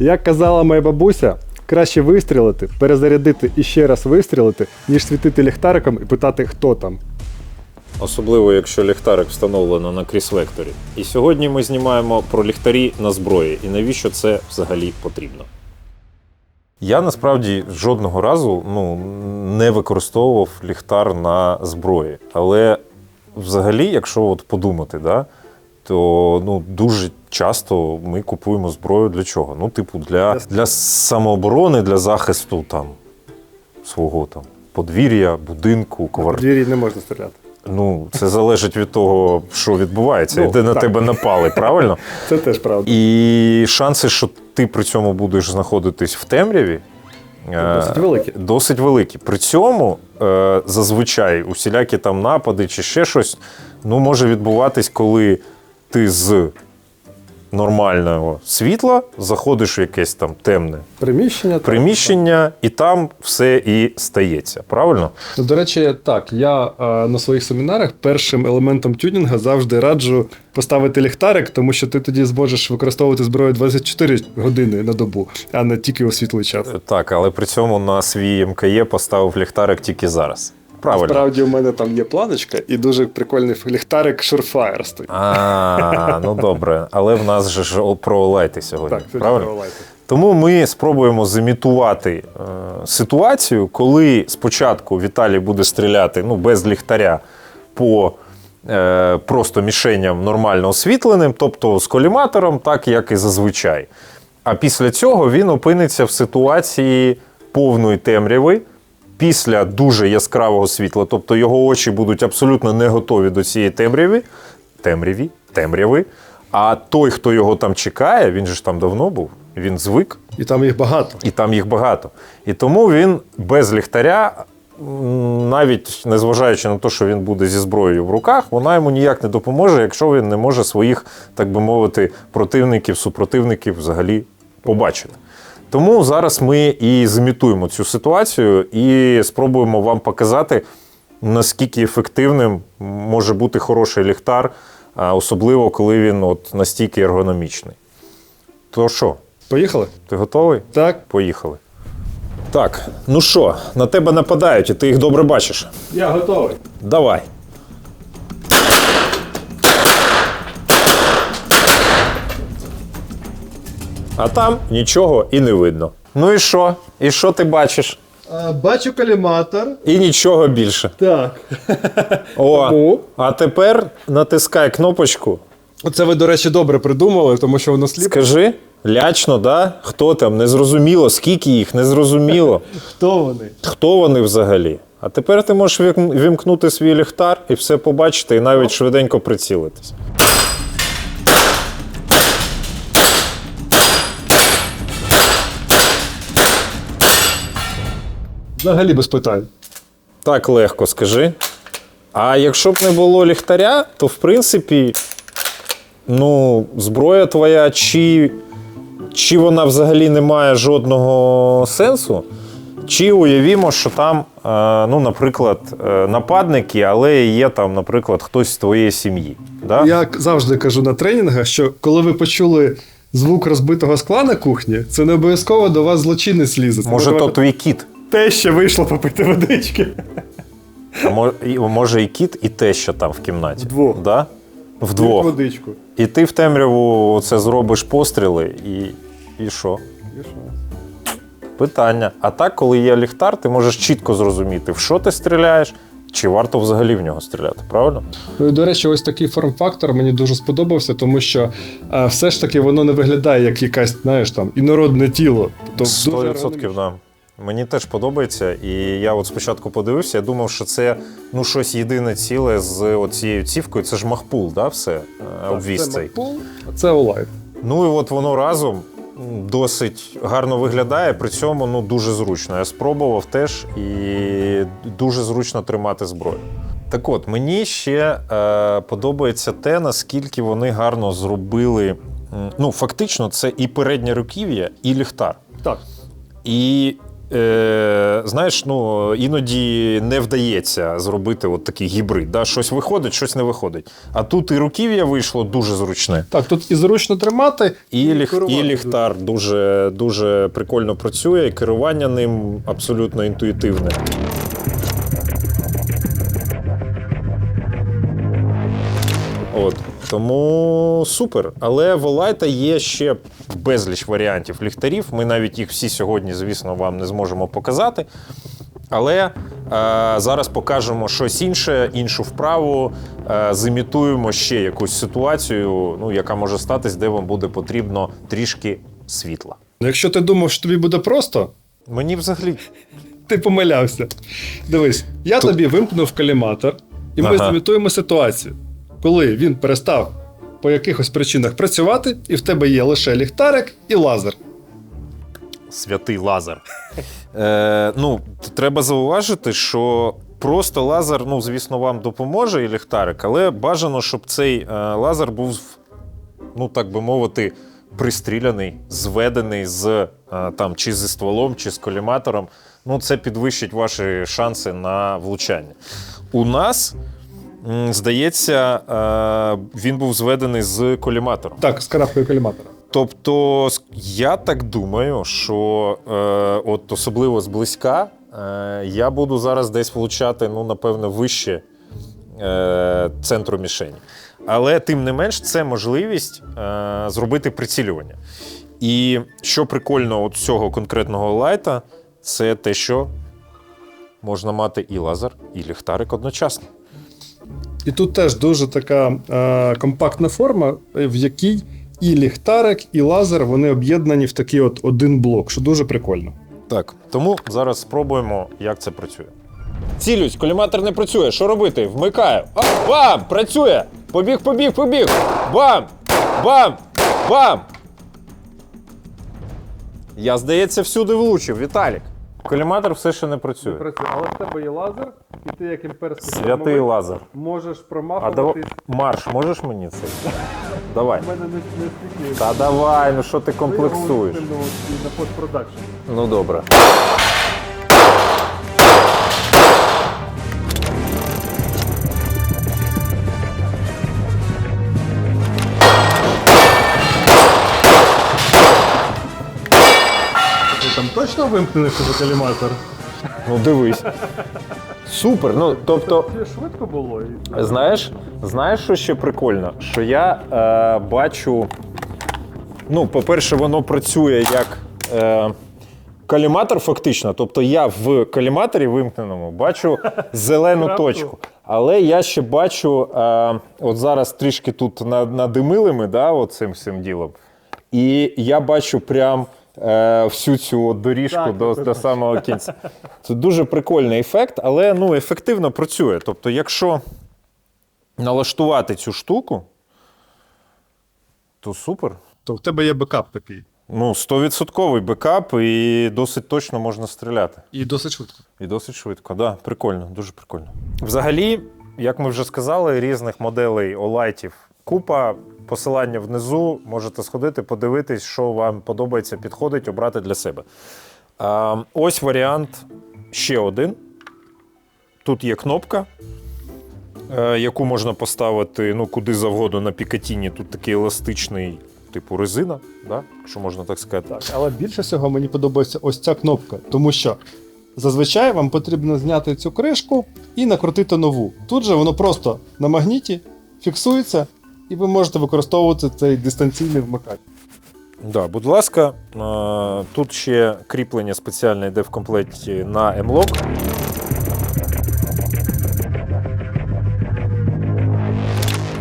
Як казала моя бабуся, краще вистрілити, перезарядити і ще раз вистрілити, ніж світити ліхтариком і питати, хто там. Особливо, якщо ліхтарик встановлено на кріс-векторі. І сьогодні ми знімаємо про ліхтарі на зброї і навіщо це взагалі потрібно. Я насправді жодного разу ну, не використовував ліхтар на зброї. Але взагалі, якщо от подумати, да, то ну, дуже часто ми купуємо зброю для чого? Ну, типу, для, для самооборони, для захисту там, свого там, подвір'я, будинку, квартири. двері не можна стріляти. Ну, це залежить від того, що відбувається, Ну, і де на так. тебе напали, правильно? Це теж правда. І шанси, що ти при цьому будеш знаходитись в темряві, е, Досить великі. Досить великі. При цьому е, зазвичай усілякі там напади чи ще щось ну, може відбуватись, коли ти з нормального світла заходиш в якесь там темне Приміщення. так. приміщення, і там все і стається. Правильно? Ну, До речі, так, я е, на своїх семінарах першим елементом тюнінга завжди раджу поставити ліхтарик, тому що ти тоді зможеш використовувати зброю 24 години на добу, а не тільки у світлий час. Так, але при цьому на свій МКЄ поставив ліхтарик тільки зараз. Правильно. Справді, у мене там є планочка і дуже прикольний ліхтарик Surefire стоїть. А, ну добре. Але в нас же ж про лайти сьогодні. Так, правильно? Surefire. Тому ми спробуємо зімітувати е, ситуацію, коли спочатку Віталій буде стріляти ну, без ліхтаря по е, просто мішеням нормально освітленим, тобто з коліматором, так як і зазвичай. А після цього він опиниться в ситуації повної темряви. Після дуже яскравого світла, тобто його очі будуть абсолютно не готові до цієї темряви, темряві, темряви. А той, хто його там чекає, він же ж там давно був, він звик, І там їх багато. і там їх багато. І тому він без ліхтаря, навіть незважаючи на те, що він буде зі зброєю в руках, вона йому ніяк не допоможе, якщо він не може своїх, так би мовити, противників, супротивників взагалі побачити. Тому зараз ми і зімітуємо цю ситуацію і спробуємо вам показати, наскільки ефективним може бути хороший ліхтар, особливо коли він от настільки ергономічний. То що, Поїхали? ти готовий? Так. Поїхали. Так, ну що, на тебе нападають, і ти їх добре бачиш. Я готовий. Давай. А там нічого і не видно. Ну і що? І що ти бачиш? бачу коліматор. І нічого більше. Так. О, Тому? а тепер натискай кнопочку. Оце ви, до речі, добре придумали, тому що воно сліпе. Скажи, лячно, да? Хто там? Незрозуміло, скільки їх, незрозуміло. Хто вони? Хто вони взагалі? А тепер ти можеш вік- вімкнути свій ліхтар і все побачити, і навіть швиденько прицілитись. Взагалі без питань. Так легко скажи. А якщо б не було ліхтаря, то в принципі, ну, зброя твоя, чи, чи вона взагалі не має жодного сенсу, чи уявімо, що там, е, ну, наприклад, е, нападники, але є там, наприклад, хтось з твоєї сім'ї. Да? Я завжди кажу на тренінгах, що коли ви почули звук розбитого скла на кухні, це не обов'язково до вас злочинець лізе. Може, то твій кіт. Те, що вийшло попити водички. А мо- і- може і кіт, і те, що там в кімнаті. Вдвох. Да? Вдвох. Водичку. І ти в темряву це зробиш постріли, і, і що? І що? Питання. А так, коли є ліхтар, ти можеш чітко зрозуміти, в що ти стріляєш, чи варто взагалі в нього стріляти, правильно? Ну і до речі, ось такий форм-фактор мені дуже сподобався, тому що е, все ж таки воно не виглядає як якась, знаєш, там інородне тіло. Тобто дуже 100% да. Мені теж подобається, і я от спочатку подивився, я думав, що це ну, щось єдине ціле з цією цівкою. Це ж махпул, да, все е, обвіз Це цей. Макпул, а це Олайт. Ну і от воно разом досить гарно виглядає, при цьому ну, дуже зручно. Я спробував теж і дуже зручно тримати зброю. Так от, мені ще е, подобається те, наскільки вони гарно зробили. Ну, фактично, це і переднє руків'я, і ліхтар. Так. І Е, знаєш, ну іноді не вдається зробити от такий гібрид. Да? Щось виходить, щось не виходить. А тут і руків'я вийшло дуже зручне. Так, тут і зручно тримати, І, ліх, і ліхтар дуже, дуже прикольно працює, і керування ним абсолютно інтуїтивне. От. Тому супер. Але в Олайта є ще безліч варіантів ліхтарів. Ми навіть їх всі сьогодні, звісно, вам не зможемо показати. Але е, зараз покажемо щось інше, іншу вправу, е, зімітуємо ще якусь ситуацію, ну, яка може статись, де вам буде потрібно трішки світла. Ну, Якщо ти думав, що тобі буде просто, Мені взагалі ти помилявся. Дивись, я тобі вимкнув каліматор, і ми Ага. зімітуємо ситуацію, коли він перестав по якихось причинах працювати, і в тебе є лише ліхтарик і лазер. святий лазер. Е, ну, треба зауважити, що просто лазер, ну, звісно, вам допоможе і ліхтарик, але бажано, щоб цей е, лазер був, ну так би мовити, пристріляний, зведений з е, там, чи зі стволом, чи з коліматором. Ну, це підвищить ваші шанси на влучання. У нас. Здається, е, він був зведений з коліматором. Так, з карабкою каліматора. Тобто, я так думаю, що е, от особливо зблизька, е, я буду зараз десь влучати, ну, напевно, вище е, центру мішені. Але тим не менш, це можливість е, зробити прицілювання. І що прикольно от цього конкретного лайта, це те, що можна мати і лазер, і ліхтарик одночасно. І тут теж дуже така е, компактна форма, е, в якій і ліхтарик, і лазер вони об'єднані в такий от один блок, що дуже прикольно. Так, тому зараз спробуємо, як це працює. Цілюсь, коліматор не працює. Що робити? Вмикаю. А, бам! Працює! Побіг, побіг, побіг! Бам! Бам! Бам! Я, здається, всюди влучив, Віталік. Коліматор все ще не працює. Працює, але в тебе є лазер, і ти як імперський Святий лазер. можеш А промахуватись. давай, Марш, можеш мені це? Давай. У мене не, не стільки Та давай, ну що ти комплексуєш? на постпродакшн. Ну добре. Там точно вимкнений тебе каліматор? Ну дивись. Супер. Ну тобто. Це швидко було. І... Знаєш, знаєш, що ще прикольно? Що я е, бачу. Ну, по-перше, воно працює як е, каліматор, фактично. Тобто я в каліматорі вимкненому бачу зелену Крапку. точку. Але я ще бачу, е, от зараз трішки тут на- надимили ми, да, от цим всім ділом. І я бачу прям е, всю цю доріжку Так, до, до самого кінця. Це дуже прикольний ефект, але ну, ефективно працює. Тобто, якщо налаштувати цю штуку, то супер. То в тебе є бекап такий. Ну, 100% бекап, і досить точно можна стріляти. І досить швидко. І досить швидко. Да, прикольно, дуже прикольно. Взагалі, як ми вже сказали, різних моделей олайтів купа. Посилання внизу можете сходити, подивитись, що вам подобається, підходить, обрати для себе. Ось варіант ще один. Тут є кнопка, е, яку можна поставити ну, куди завгодно на пікатіні. Тут такий еластичний, типу резина, да? що можна так сказати. Так, але більше всього мені подобається ось ця кнопка, тому що зазвичай вам потрібно зняти цю кришку і накрутити нову. Тут же воно просто на магніті фіксується, і ви можете використовувати цей дистанційний вмикач. Да, будь ласка, е, тут ще кріплення спеціальне йде в комплекті на M-Lock.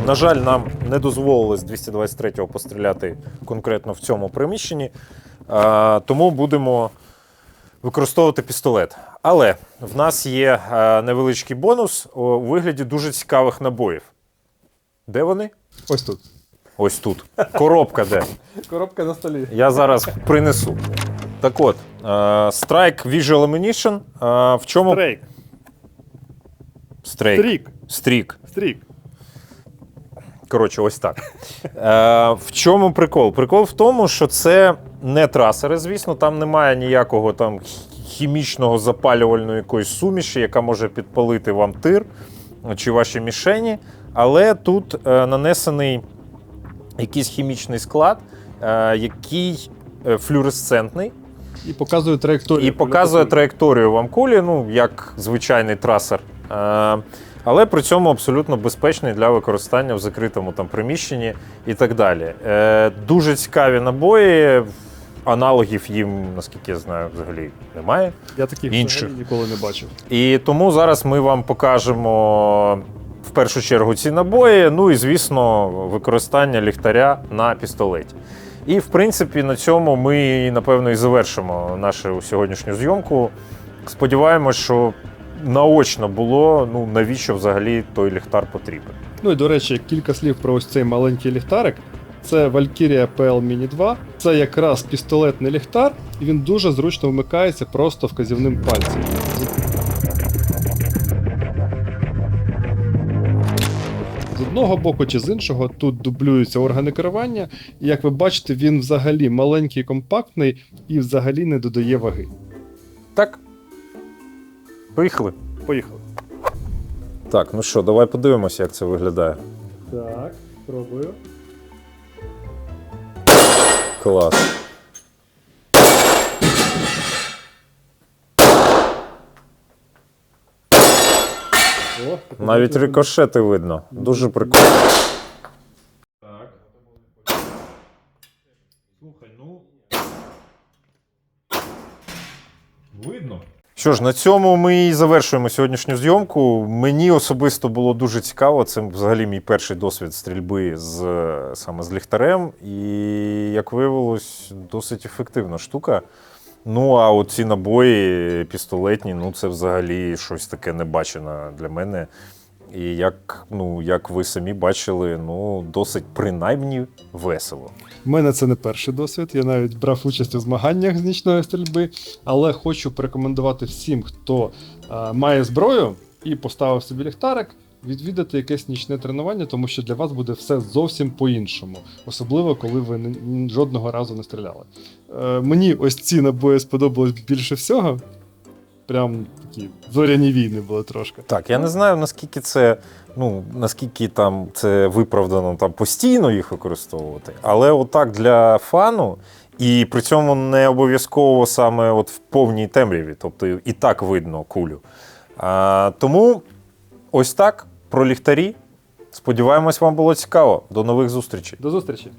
На жаль, нам не дозволили з 223-го постріляти конкретно в цьому приміщенні, е, тому будемо використовувати пістолет. Але в нас є е, невеличкий бонус у вигляді дуже цікавих набоїв. Де вони? Ось тут. Ось тут. Коробка де. Коробка на столі. Я зараз принесу. Так от, е, Strike Visual Ammunition. е, В чому. Стрейк. Стрейк. Стрік. Стрік. Стрік. Коротше, ось так. Е, в чому прикол? Прикол в тому, що це не трасери, звісно, там немає ніякого там хімічного запалювальної якоїсь суміші, яка може підпалити вам тир чи ваші мішені. Але тут е, нанесений якийсь хімічний склад, е, який е, флюоресцентний, І показує траєкторію. і показує траєкторію вам кулі, ну, як звичайний трасер. Але при цьому абсолютно безпечний для використання в закритому там приміщенні і так далі. Е, дуже цікаві набої. Аналогів їм, наскільки я знаю, взагалі немає. Я таких інших. ніколи не бачив. І тому зараз ми вам покажемо першу чергу ці набої. Ну і звісно, використання ліхтаря на пістолеті. І в принципі на цьому ми напевно і завершимо нашу сьогоднішню зйомку. Сподіваємось, що наочно було, ну навіщо взагалі той ліхтар потрібен. Ну і до речі, кілька слів про ось цей маленький ліхтарик. Це Valkyria PL Mini 2. Це якраз пістолетний ліхтар, і він дуже зручно вмикається просто вказівним пальцем. Одного боку чи з іншого тут дублюються органи керування, і як ви бачите, він взагалі маленький, компактний і взагалі не додає ваги. Так. Поїхали. Поїхали. Так, ну що, давай подивимося, як це виглядає. Так, пробую. Клас. Навіть рикошети видно. Дуже прикольно. Так. Слухай, ну. Видно. Що ж, на цьому ми і завершуємо сьогоднішню зйомку. Мені особисто було дуже цікаво. Це взагалі мій перший досвід стрільби з саме з ліхтарем. І, як виявилось, досить ефективна штука. Ну, а оці набої пістолетні, ну це взагалі щось таке небачене для мене. І як, ну, як ви самі бачили, ну, досить принаймні весело. У мене це не перший досвід. Я навіть брав участь у змаганнях з нічної стрільби, але хочу порекомендувати всім, хто е, має зброю і поставив собі ліхтарик, відвідати якесь нічне тренування, тому що для вас буде все зовсім по-іншому, особливо коли ви жодного разу не стріляли. Е, мені ось ці набої сподобались більше всього. Прям такі зоряні війни були трошки. Так, я не знаю, наскільки це, ну, наскільки там це виправдано там постійно їх використовувати, але отак для фану, і при цьому не обов'язково саме от в повній темряві, тобто і так видно кулю. А, тому ось так про ліхтарі. Сподіваємось, вам було цікаво. До нових зустрічей. До зустрічі!